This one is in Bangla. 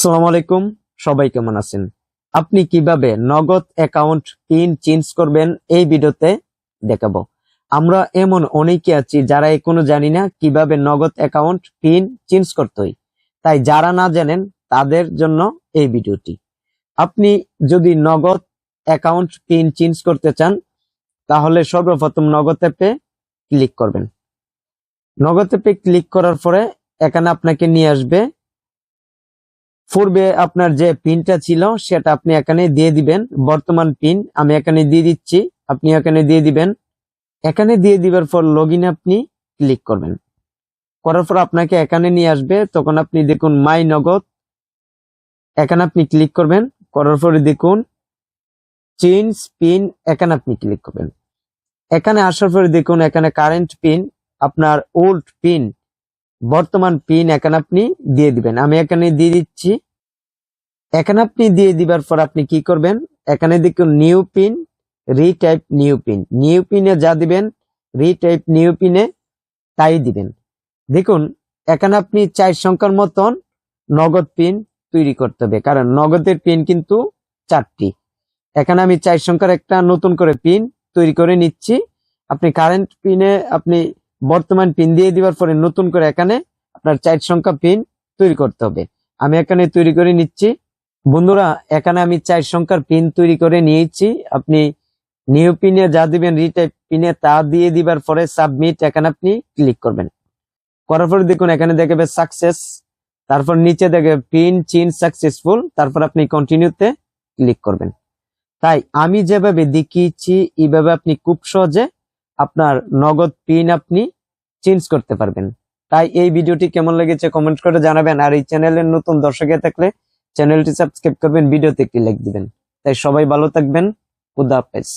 আসসালামু আলাইকুম, সবাই কেমন আছেন? আপনি কীভাবে নগদ অ্যাকাউন্ট পিন চেঞ্জ করবেন এই ভিডিওতে দেখাবো। আমরা এমন অনেকে আছি যারা এখনও জানি না কীভাবে নগদ অ্যাকাউন্ট পিন চেঞ্জ করতে হয়। তাই যারা না জানেন, তাদের জন্য এই ভিডিওটি। আপনি যদি নগদ অ্যাকাউন্ট পিন চেঞ্জ করতে চান, তাহলে সর্বপ্রথম নগদ অ্যাপে ক্লিক করবেন। নগদ অ্যাপে ক্লিক করার পরে এখানে আপনাকে নিয়ে আসবে পূর্বে আপনার যে পিনটা ছিল, সেটা আপনি এখানে দিয়ে দিবেন। বর্তমান পিন আমি এখানে দিয়ে দিচ্ছি। আপনি এখানে দিয়ে দিবেন। এখানে দিয়ে দিবার পর লগ আপনি ক্লিক করবেন। করার পর আপনাকে এখানে নিয়ে আসবে। তখন আপনি দেখুন মাই নগদ। এখানে আপনি ক্লিক করবেন। করার পরে দেখুন চেঞ্জ পিন এখানে আপনি ক্লিক করবেন। এখানে আসার পরে দেখুন এখানে কারেন্ট পিন আপনার ওল্ড পিন বর্তমান পিন এখানে আপনি দিয়ে দিবেন। আমি এখানে দিয়ে দিচ্ছি। এখানে আপনি দিয়ে দিবার পর আপনি কি করবেন? এখানে দেখুন new pin retype new pin new পিনে যা দিবেন রিটাইপ নিউ পিনে তাই দিবেন। দেখুন, এখানে আপনি চার সংখ্যার মতন নগদ পিন তৈরি করতে হবে। কারণ নগদের পিন কিন্তু চারটি। এখানে আমি চার সংখ্যার একটা নতুন করে পিন তৈরি করে নিচ্ছি। আপনি কারেন্ট পিনে আপনি বর্তমান পিন দিয়ে দিবার পরে নতুন করে এখানে আপনার চার সংখ্যা পিন তৈরি করতে হবে। আমি এখানে তৈরি করে নিচ্ছি। বন্ধুরা, এখানে আমি চার সংখ্যার পিন তৈরি করে নিয়েছি। আপনি নিউ পিনে যা দিবেন রিটাইপ পিনে তা দিয়ে দিবার পরে সাবমিট এখানে আপনি ক্লিক করবেন। করার পরে দেখুন, এখানে দেখাবে সাকসেস তারপর নিচে দেখবে পিন চিন সাকসেসফুল তারপর আপনি কন্টিনিউতে ক্লিক করবেন। তাই আমি যেভাবে দেখিয়েছি, এইভাবে আপনি খুব সহজে আপনার নগদ পিন আপনি চেঞ্জ করতে পারবেন। তাই এই ভিডিওটি কেমন লেগেছে কমেন্ট করে জানাবেন, আর এই চ্যানেলের নতুন দর্শকে থাকলে চ্যানেলটি সাবস্ক্রাইব করবেন, ভিডিওতে একটি লাইক দিবেন। তাই সবাই ভালো থাকবেন, খুদা হাফেজ।